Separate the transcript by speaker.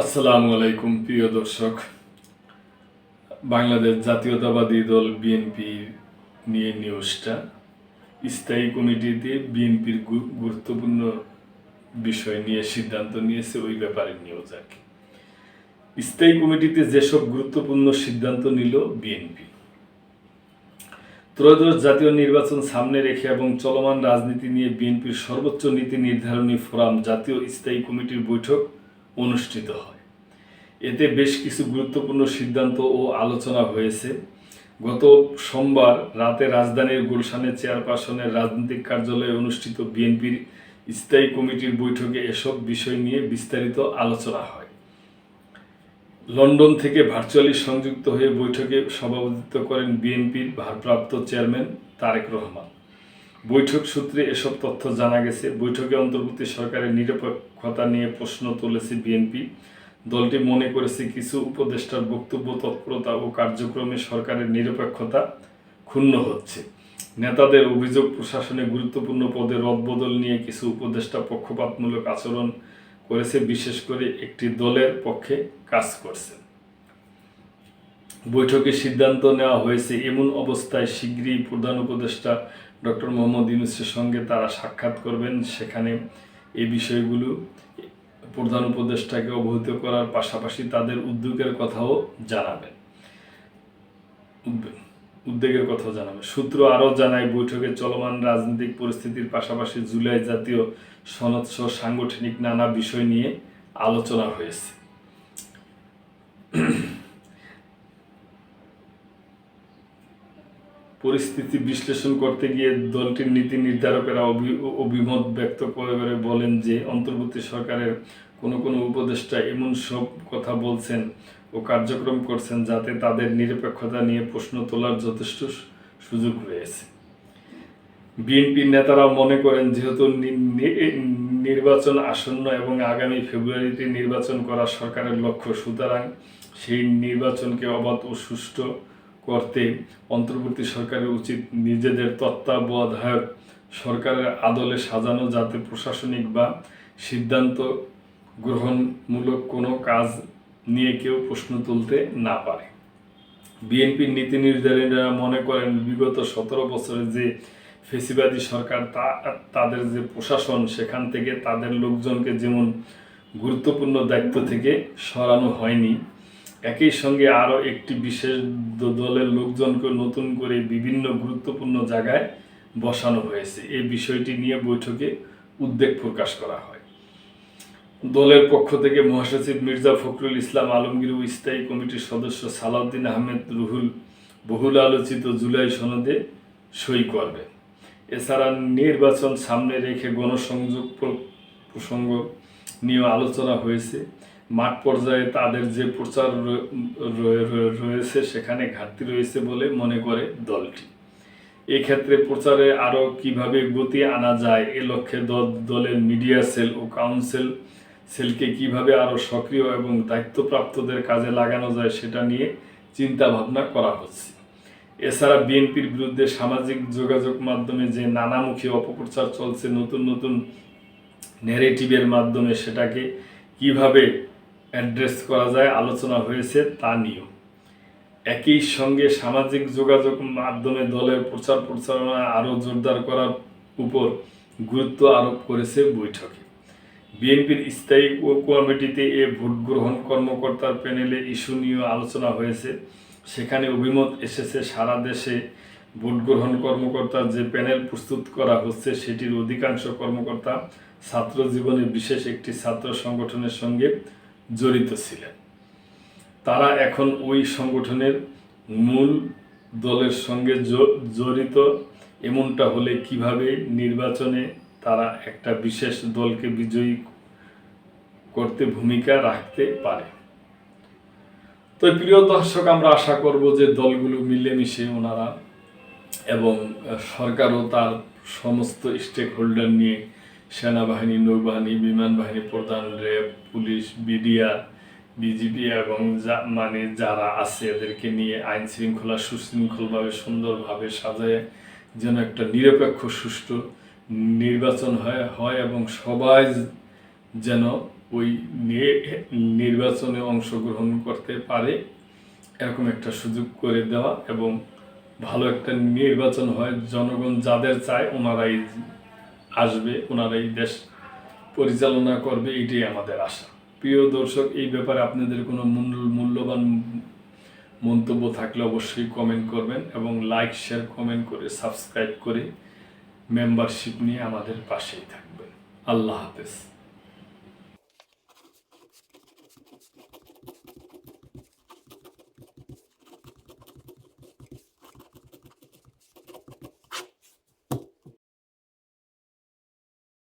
Speaker 1: আসসালামু আলাইকুম, প্রিয় দর্শক। বাংলাদেশ জাতীয়তাবাদী দল বিএনপি নিয়ে নিউজটা স্থায়ী কমিটিতে বিএনপির গুরুত্বপূর্ণ বিষয় নিয়ে সিদ্ধান্ত নিয়েছে, ওই ব্যাপারে নিউজ আর কি স্থায়ী কমিটিতে যেসব গুরুত্বপূর্ণ সিদ্ধান্ত নিল বিএনপি ত্রয়োদশ জাতীয় নির্বাচন সামনে রেখে এবং চলমান রাজনীতি নিয়ে বিএনপির সর্বোচ্চ নীতি নির্ধারণী ফোরাম জাতীয় স্থায়ী কমিটির বৈঠক অনুষ্ঠিত হয়। এতে বেশ কিছু গুরুত্বপূর্ণ সিদ্ধান্ত ও আলোচনা হয়েছে। গত সোমবার রাতে রাজধানীর গুলশানের চেয়ারপারসনের রাজনৈতিক কার্যালয়ে অনুষ্ঠিত বিএনপির স্থায়ী কমিটির বৈঠকে এসব বিষয় নিয়ে বিস্তারিত আলোচনা হয়। লন্ডন থেকে ভার্চুয়ালি সংযুক্ত হয়ে বৈঠকে সভাপতিত্ব করেন বিএনপির ভারপ্রাপ্ত চেয়ারম্যান তারেক রহমান। বৈঠক সূত্রে এসব তথ্য জানা গেছে। বৈঠকে অন্তর্বর্তী সরকারের নিরপেক্ষতা নিয়ে প্রশ্ন তুলেছে বিএনপি। দলটি মনে করেছে কিছু উপদেষ্টার বক্তব্য তৎপরতা ও কার্যক্রমে সরকারের নিরপেক্ষতা ক্ষুণ্ণ হচ্ছে। নেতাদের অভিযোগ প্রশাসনে গুরুত্বপূর্ণ পদে রদবদল নিয়ে কিছু উপদেষ্টা পক্ষপাতমূলক আচরণ করেছে, বিশেষ করে একটি দলের পক্ষে কাজ করছে। বৈঠকে সিদ্ধান্ত নেওয়া হয়েছে, এমন অবস্থায় শীঘ্রই প্রধান উপদেষ্টা ডক্টর মোহাম্মদ ইউনুসের সঙ্গে তারা সাক্ষাৎ করবেন। সেখানে এই বিষয়গুলো প্রধান উপদেষ্টাকে অবহিত করার পাশাপাশি তাদের উদ্যোগের কথাও জানাবেন। উদ্বে- উদ্বেগের কথাও জানাবে সূত্র আরও জানায়, বৈঠকে চলমান রাজনৈতিক পরিস্থিতির পাশাপাশি জুলাই জাতীয় সনদ সাংগঠনিক নানা বিষয় নিয়ে আলোচনা হয়েছে। পরিস্থিতি বিশ্লেষণ করতে গিয়ে দলটির নীতি নির্ধারকেরা অভিমত ব্যক্ত করে করে বলেন যে অন্তর্বর্তী সরকারের কোনো কোনো উপদেষ্টা এমন সব কথা বলছেন ও কার্যক্রম করছেন যাতে তাদের নিরপেক্ষতা নিয়ে প্রশ্ন তোলার যথেষ্ট সুযোগ রয়েছে। বিএনপির নেতারা মনে করেন যেহেতু নির্বাচন আসন্ন এবং আগামী ফেব্রুয়ারিতে নির্বাচন করা সরকারের লক্ষ্য, সুতরাং সেই নির্বাচনকে অবাধ ও সুষ্ঠু করতে অন্তর্বর্তী সরকারের উচিত নিজেদের তত্ত্বাবধায়ক সরকারের আদলে সাজানো যাতে প্রশাসনিক বা সিদ্ধান্ত গ্রহণমূলক কোনো কাজ নিয়ে কেউ প্রশ্ন তুলতে না পারে। বিএনপির নীতি নির্ধারণীরা মনে করেন, বিগত সতেরো বছরে যে ফেসিবাদী সরকার তা, তাদের যে প্রশাসন, সেখান থেকে তাদের লোকজনকে যেমন গুরুত্বপূর্ণ দায়িত্ব থেকে সরানো হয়নি একই সঙ্গে আরও একটি বিশেষ দলের লোকজনকে নতুন করে বিভিন্ন গুরুত্বপূর্ণ জায়গায় বসানো হয়েছে। এই বিষয়টি নিয়ে বৈঠকে উদ্বেগ প্রকাশ করা হয়। দলের পক্ষ থেকে মহাসচিব মির্জা ফখরুল ইসলাম আলমগীর ও স্থায়ী কমিটির সদস্য সালাউদ্দিন আহমেদ রুহুল বহুল আলোচিত জুলাই সনদে সই করবে এছাড়া নির্বাচন সামনে রেখে গণসংযোগ প্রসঙ্গ নিয়ে আলোচনা হয়েছে। মাঠ পর্যায়ে তাদের যে প্রচার রয়েছে, সেখানে ঘাটতি রয়েছে বলে মনে করে দলটি। এক্ষেত্রে প্রচারে আরও কীভাবে গতি আনা যায় এ লক্ষ্যে দলের মিডিয়া সেল ও কাউন্সিল সেলকে কীভাবে আরও সক্রিয় এবং দায়িত্বপ্রাপ্তদের কাজে লাগানো যায় সেটা নিয়ে চিন্তা ভাবনা করা হচ্ছে। এছাড়া বিএনপির বিরুদ্ধে সামাজিক যোগাযোগ মাধ্যমে যে নানামুখী অপপ্রচার চলছে, নতুন নতুন ন্যারেটিভের মাধ্যমে সেটাকে কীভাবে অ্যাড্রেস করা যায়, আলোচনা হয়েছে তা নিয়েও। একই সঙ্গে সামাজিক যোগাযোগ মাধ্যমে দলের প্রচার প্রচারণা আরও জোরদার করার উপর গুরুত্ব আরোপ করেছে বৈঠকে। বিএনপির স্থায়ী কমিটিতে এ ভোট গ্রহণ কর্মকর্তার প্যানেলে ইস্যু নিয়ে আলোচনা হয়েছে। সেখানে অভিমত এসেছে, সারা দেশে ভোট গ্রহণ কর্মকর্তার যে প্যানেল প্রস্তুত করা হচ্ছে, সেটির অধিকাংশ কর্মকর্তা ছাত্র জীবনে বিশেষ একটি ছাত্র সংগঠনের সঙ্গে জড়িত ছিলেন। তারা এখন ওই সংগঠনের মূল দলের সঙ্গে জড়িত। এমনটা হলে কীভাবে নির্বাচনে তারা একটা বিশেষ দলকে বিজয়ী করতে ভূমিকা রাখতে পারে? তো প্রিয় দর্শক, আমরা আশা করব যে দলগুলো মিলেমিশে ওনারা এবং সরকারও তার সমস্ত স্টেক হোল্ডার নিয়ে সেনাবাহিনী, নৌবাহিনী বিমান বাহিনী প্রধান র্যাব, পুলিশ, বিডিআর, বিজিবি এবং মানে যারা আছে এদেরকে নিয়ে আইন শৃঙ্খলা সুশৃঙ্খলভাবে সুন্দরভাবে সাজায় যেন একটা নিরপেক্ষ, সুষ্ঠু নির্বাচন হয় হয় এবং সবাই যেন ওই নির্বাচনে অংশগ্রহণ করতে পারে এরকম একটা সুযোগ করে দেওয়া এবং ভালো একটা নির্বাচন হয়। জনগণ যাদের চায় ওনারাই আসবে, ওনারা এই দেশ পরিচালনা করবে, এটাই আমাদের আশা। প্রিয় দর্শক, এই ব্যাপারে আপনাদের কোনো মূল্য- মূল্যবান মন্তব্য থাকলে অবশ্যই কমেন্ট করবেন এবং লাইক শেয়ার কমেন্ট করে সাবস্ক্রাইব করে মেম্বারশিপ নিয়ে আমাদের পাশেই থাকবেন। আল্লাহ হাফেজ।